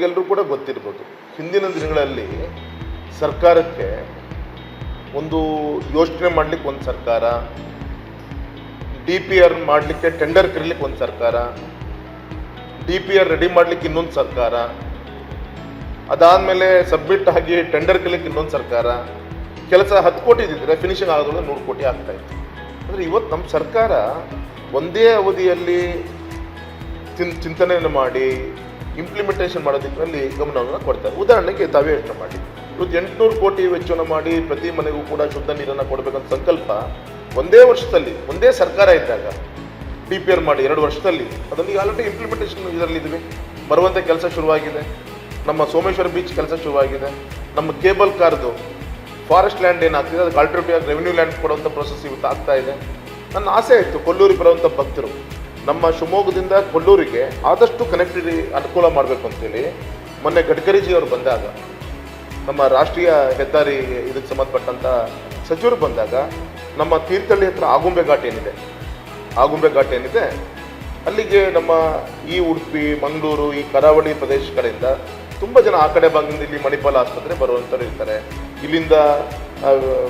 ತಮಗೆಲ್ಲರೂ ಕೂಡ ಗೊತ್ತಿರ್ಬೋದು. ಹಿಂದಿನ ದಿನಗಳಲ್ಲಿ ಸರ್ಕಾರಕ್ಕೆ ಒಂದು ಯೋಚನೆ ಮಾಡಲಿಕ್ಕೆ ಒಂದು ಸರ್ಕಾರ, ಡಿ ಪಿ ಆರ್ ಮಾಡಲಿಕ್ಕೆ ಟೆಂಡರ್ ಕರೀಲಿಕ್ಕೆ ಒಂದು ಸರ್ಕಾರ, ಡಿ ಪಿ ಆರ್ ರೆಡಿ ಮಾಡಲಿಕ್ಕೆ ಇನ್ನೊಂದು ಸರ್ಕಾರ, ಅದಾದಮೇಲೆ ಸಬ್ಮಿಟ್ ಆಗಿ ಟೆಂಡರ್ ಕಲಿಕ್ಕೆ ಇನ್ನೊಂದು ಸರ್ಕಾರ, ಕೆಲಸ ಹತ್ತು ಕೋಟಿ ಇದ್ದಿದ್ರೆ ಫಿನಿಷಿಂಗ್ ಆಗೋದ್ರೆ ನೂರು ಕೋಟಿ ಆಗ್ತಾ ಇತ್ತು. ಅಂದರೆ ಇವತ್ತು ನಮ್ಮ ಸರ್ಕಾರ ಒಂದೇ ಅವಧಿಯಲ್ಲಿ ಚಿಂತನೆಯನ್ನು ಮಾಡಿ ಇಂಪ್ಲಿಮೆಂಟೇಷನ್ ಮಾಡೋದಕ್ರಲ್ಲಿ ಗಮನವನ್ನು ಕೊಡ್ತಾರೆ. ಉದಾಹರಣೆಗೆ ತಾವೇ ಯೋಚನೆ ಮಾಡಿ ಇವತ್ತು ಎಂಟುನೂರು ಕೋಟಿ ವೆಚ್ಚವನ್ನು ಮಾಡಿ ಪ್ರತಿ ಮನೆಗೂ ಕೂಡ ಶುದ್ಧ ನೀರನ್ನು ಕೊಡಬೇಕಂತ ಸಂಕಲ್ಪ, ಒಂದೇ ವರ್ಷದಲ್ಲಿ, ಒಂದೇ ಸರ್ಕಾರ ಇದ್ದಾಗ ಡಿ ಪಿ ಆರ್ ಮಾಡಿ ಎರಡು ವರ್ಷದಲ್ಲಿ ಅದನ್ನು ಆಲ್ರೆಡಿ ಇಂಪ್ಲಿಮೆಂಟೇಷನ್ ಇದರಲ್ಲಿದ್ದೀವಿ ಬರುವಂಥ ಕೆಲಸ ಶುರುವಾಗಿದೆ. ನಮ್ಮ ಸೋಮೇಶ್ವರ ಬೀಚ್ ಕೆಲಸ ಶುರುವಾಗಿದೆ. ನಮ್ಮ ಕೇಬಲ್ ಕಾರ್ದು ಫಾರೆಸ್ಟ್ ಲ್ಯಾಂಡ್ ಏನಾಗ್ತಿದೆ, ಅದಕ್ಕೆ ಆಲ್ಟರ್ನೇಟಿವ್ ರೆವಿನ್ಯೂ ಲ್ಯಾಂಡ್ ಕೊಡುವಂಥ ಪ್ರೊಸೆಸ್ ಇವತ್ತು ಆಗ್ತಾ ಇದೆ. ನನ್ನ ಆಸೆ ಇತ್ತು ಕೊಲ್ಲೂರಿಗೆ ಬರುವಂಥ ಭಕ್ತರು. ನಮ್ಮ ಶಿವಮೊಗ್ಗದಿಂದ ಕೊಲ್ಲೂರಿಗೆ ಆದಷ್ಟು ಕನೆಕ್ಟಿವಿಟಿ ಅನುಕೂಲ ಮಾಡಬೇಕು ಅಂತೇಳಿ ಮೊನ್ನೆ ಗಡ್ಕರಿಜಿ ಅವರು ಬಂದಾಗ, ನಮ್ಮ ರಾಷ್ಟ್ರೀಯ ಹೆದ್ದಾರಿ ಇದಕ್ಕೆ ಸಂಬಂಧಪಟ್ಟಂಥ ಸಚಿವರು ಬಂದಾಗ ನಮ್ಮ ತೀರ್ಥಹಳ್ಳಿ ಹತ್ರ ಆಗುಂಬೆ ಘಾಟ್ ಏನಿದೆ, ಆಗುಂಬೆ ಘಾಟ್ ಏನಿದೆ, ಅಲ್ಲಿಗೆ ನಮ್ಮ ಈ ಉಡುಪಿ, ಮಂಗಳೂರು, ಈ ಕರಾವಳಿ ಪ್ರದೇಶಗಳಿಂದ ತುಂಬ ಜನ ಆ ಕಡೆ ಭಾಗದಿಂದ ಇಲ್ಲಿ ಮಣಿಪಾಲ ಆಸ್ಪತ್ರೆ ಬರುವಂಥವ್ರು ಇರ್ತಾರೆ. ಇಲ್ಲಿಂದ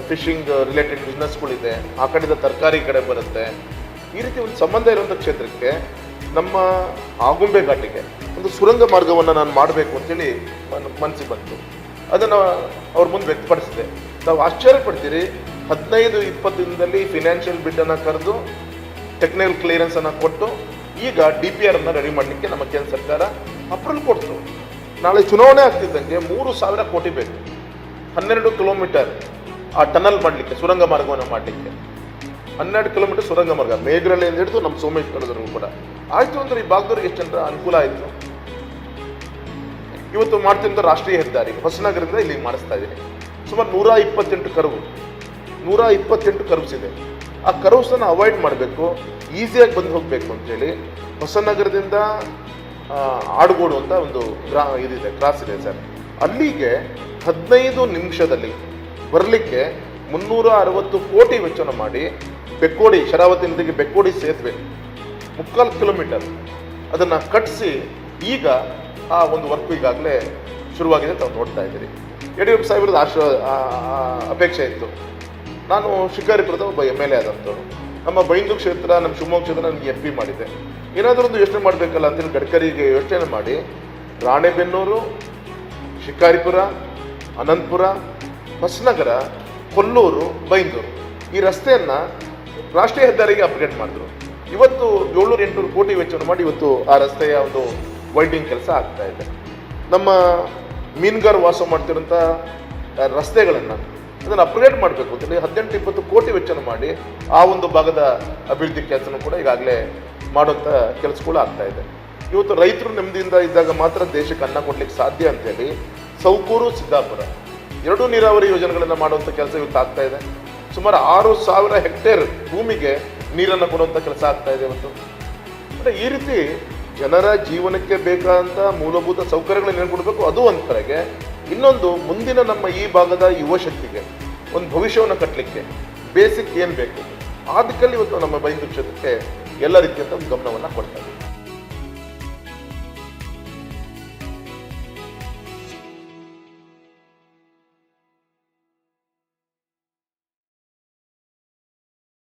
ಫಿಶಿಂಗ್ ರಿಲೇಟೆಡ್ ಬಿಸ್ನೆಸ್ಗಳಿದೆ ಆ ಕಡೆಯಿಂದ ತರಕಾರಿ ಕಡೆ ಬರುತ್ತೆ. ಈ ರೀತಿ ಒಂದು ಸಂಬಂಧ ಇರುವಂಥ ಕ್ಷೇತ್ರಕ್ಕೆ ನಮ್ಮ ಆಗುಂಬೆ ಘಾಟಿಗೆ ಒಂದು ಸುರಂಗ ಮಾರ್ಗವನ್ನು ನಾನು ಮಾಡಬೇಕು ಅಂತೇಳಿ ಮನ್- ಮನಸ್ಸಿಗೆ ಬಂತು. ಅದನ್ನು ಅವ್ರ ಮುಂದೆ ವ್ಯಕ್ತಪಡಿಸಿದೆ. ನಾವು ಆಶ್ಚರ್ಯ ಪಡ್ತೀರಿ, ಹದಿನೈದು ಇಪ್ಪತ್ತು ದಿನದಲ್ಲಿ ಫಿನಾನ್ಷಿಯಲ್ ಬಿಡ್ಡನ್ನು ಕರೆದು ಟೆಕ್ನಿಕಲ್ ಕ್ಲಿಯರೆನ್ಸನ್ನು ಕೊಟ್ಟು, ಈಗ ಡಿ ಪಿ ಆರನ್ನು ರೆಡಿ ಮಾಡಲಿಕ್ಕೆ ನಮ್ಮ ಕೇಂದ್ರ ಸರ್ಕಾರ ಅಪ್ರೂವಲ್ ಕೊಡ್ತು. ನಾಳೆ ಚುನಾವಣೆ ಆಗ್ತಿದ್ದಂಗೆ ಮೂರು ಸಾವಿರ ಕೋಟಿ ಬೇಕು. ಹನ್ನೆರಡು ಕಿಲೋಮೀಟರ್ ಆ ಟನಲ್ ಮಾಡಲಿಕ್ಕೆ, ಸುರಂಗ ಮಾರ್ಗವನ್ನು ಮಾಡಲಿಕ್ಕೆ. ಹನ್ನೆರಡು ಕಿಲೋಮೀಟರ್ ಸುರಂಗ ಮಾರ್ಗ ಮೇಘರಳ್ಳಿಯಿಂದ ಹಿಡಿದು ನಮ್ಮ ಸೋಮೇಶ್ವರದವರೆಗೂ ಕೂಡ. ಆಯಿತು ಅಂದ್ರೆ ಈ ಭಾಗದವ್ರಿಗೆ ಎಷ್ಟು ಜನರ ಅನುಕೂಲ ಆಯಿತು? ಇವತ್ತು ಮಾಡ್ತಿದ್ದ ರಾಷ್ಟ್ರೀಯ ಹೆದ್ದಾರಿ. ಹೊಸನಗರದಿಂದ ಇಲ್ಲಿ ಮಾಡಿಸ್ತಾ ಇದ್ದೀನಿ. ಸುಮಾರು ನೂರ ಇಪ್ಪತ್ತೆಂಟು ಕರ್ವ್. ನೂರ ಇಪ್ಪತ್ತೆಂಟು ಕರ್ವ್ಸ್ ಇದೆ. ಆ ಕರ್ವ್ಸನ್ನು ಅವಾಯ್ಡ್ ಮಾಡಬೇಕು ಈಸಿಯಾಗಿ ಬಂದು ಹೋಗಬೇಕು ಅಂತೇಳಿ ಹೊಸನಗರದಿಂದ ಆಡುಗೋಡು ಅಂತ ಒಂದು ಗ್ರಾ, ಇದಿದೆ, ಕ್ರಾಸ್ ಇದೆ ಸರ್. ಅಲ್ಲಿಗೆ ಹದಿನೈದು ನಿಮಿಷದಲ್ಲಿ ಬರಲಿಕ್ಕೆ ಮುನ್ನೂರ ಅರವತ್ತು ಕೋಟಿ ವೆಚ್ಚನ ಮಾಡಿ ಬೆಕ್ಕೋಡಿ ಶರಾವತಿ ನದಿಗೆ ಬೆಕ್ಕೋಡಿ ಸೇತುವೆ ಮುಕ್ಕಾಲು ಕಿಲೋಮೀಟರ್. ಅದನ್ನು ಕಟ್ಟಿಸಿ ಈಗ ಆ ಒಂದು ವರ್ಕ್ ಈಗಾಗಲೇ ಶುರುವಾಗಿದೆ ತಾವು ನೋಡ್ತಾ ಇದ್ದೀರಿ. ಯಡಿಯೂರಪ್ಪ ಸಾಹೇಬ್ರದ್ದು ಆಶ ಆ, ಆ, ಅಪೇಕ್ಷೆ ಇತ್ತು. ನಾನು ಶಿಕಾರಿಪುರದ ಒಬ್ಬ ಎಂ ಎಲ್ ಎ ಆದಂಥವ್ರು. ನಮ್ಮ ಬೈಂದು ಕ್ಷೇತ್ರ ನಮ್ಮ ಶಿವಮೊಗ್ಗ ಕ್ಷೇತ್ರ ನನಗೆ ಎಂ ಪಿ ಮಾಡಿದೆ. ಏನಾದರೂ ಒಂದು ಯೋಚನೆ ಮಾಡಬೇಕಲ್ಲ ಅಂತೇಳಿ ಗಡ್ಕರಿಗೆ ಯೋಚನೆ ಮಾಡಿ ರಾಣೆಬೆನ್ನೂರು ಶಿಕಾರಿಪುರ ಅನಂತಪುರ ಹೊಸನಗರ ಕೊಲ್ಲೂರು ಬೈಂದೂರು ಈ ರಸ್ತೆಯನ್ನು ರಾಷ್ಟ್ರೀಯ ಹೆದ್ದಾರಿಗೆ ಅಪ್ಗ್ರೇಡ್ ಮಾಡಿದ್ರು. ಇವತ್ತು ಏಳ್ನೂರು ಎಂಟುನೂರು ಕೋಟಿ ವೆಚ್ಚವನ್ನು ಮಾಡಿ ಇವತ್ತು ಆ ರಸ್ತೆಯ ಒಂದು ವೈಲ್ಡಿಂಗ್ ಕೆಲಸ ಆಗ್ತಾ ಇದೆ. ನಮ್ಮ ಮೀನುಗಾರ ವಾಸ ಮಾಡ್ತಿರೋಂಥ ರಸ್ತೆಗಳನ್ನು ಅದನ್ನು ಅಪ್ಗ್ರೇಡ್ ಮಾಡಬೇಕು ಅಂತೇಳಿ ಹದಿನೆಂಟು ಇಪ್ಪತ್ತು ಕೋಟಿ ವೆಚ್ಚನ ಮಾಡಿ ಆ ಒಂದು ಭಾಗದ ಅಭಿವೃದ್ಧಿ ಕೆಲಸನೂ ಕೂಡ ಈಗಾಗಲೇ ಮಾಡುವಂಥ ಕೆಲಸಗಳು ಆಗ್ತಾ ಇದೆ. ಇವತ್ತು ರೈತರು ನೆಮ್ಮದಿಯಿಂದ ಇದ್ದಾಗ ಮಾತ್ರ ದೇಶಕ್ಕೆ ಅನ್ನ ಕೊಡ್ಲಿಕ್ಕೆ ಸಾಧ್ಯ ಅಂತೇಳಿ ಸೌಕೂರು ಸಿದ್ದಾಪುರ. ಎರಡೂ ನೀರಾವರಿ ಯೋಜನೆಗಳನ್ನು ಮಾಡುವಂಥ ಕೆಲಸ ಇವತ್ತು ಆಗ್ತಾ ಇದೆ. ಸುಮಾರು ಆರು ಸಾವಿರ ಹೆಕ್ಟೇರ್ ಭೂಮಿಗೆ ನೀರನ್ನು ಕೊಡುವಂಥ ಕೆಲಸ ಆಗ್ತಾ ಇದೆ ಇವತ್ತು ಅಂದರೆ ಈ ರೀತಿ ಜನರ ಜೀವನಕ್ಕೆ ಬೇಕಾದಂಥ ಮೂಲಭೂತ ಸೌಕರ್ಯಗಳನ್ನು ಕೊಡಬೇಕು? ಅದು ಒಂದು ಕಡೆಗೆ ಇನ್ನೊಂದು, ಮುಂದಿನ ನಮ್ಮ ಈ ಭಾಗದ ಯುವ ಶಕ್ತಿಗೆ, ಒಂದು ಭವಿಷ್ಯವನ್ನು ಕಟ್ಟಲಿಕ್ಕೆ ಬೇಸಿಕ್ ಏನು ಬೇಕು? ಆ ದಿಕ್ಕಲ್ಲಿ ಇವತ್ತು ನಮ್ಮ ಬೈಂದು ಕ್ಷೇತ್ರಕ್ಕೆ ಎಲ್ಲ ರೀತಿಯಂಥ ಒಂದು ಗಮನವನ್ನು ಕೊಡ್ತಾ ಇದ್ದೀವಿ.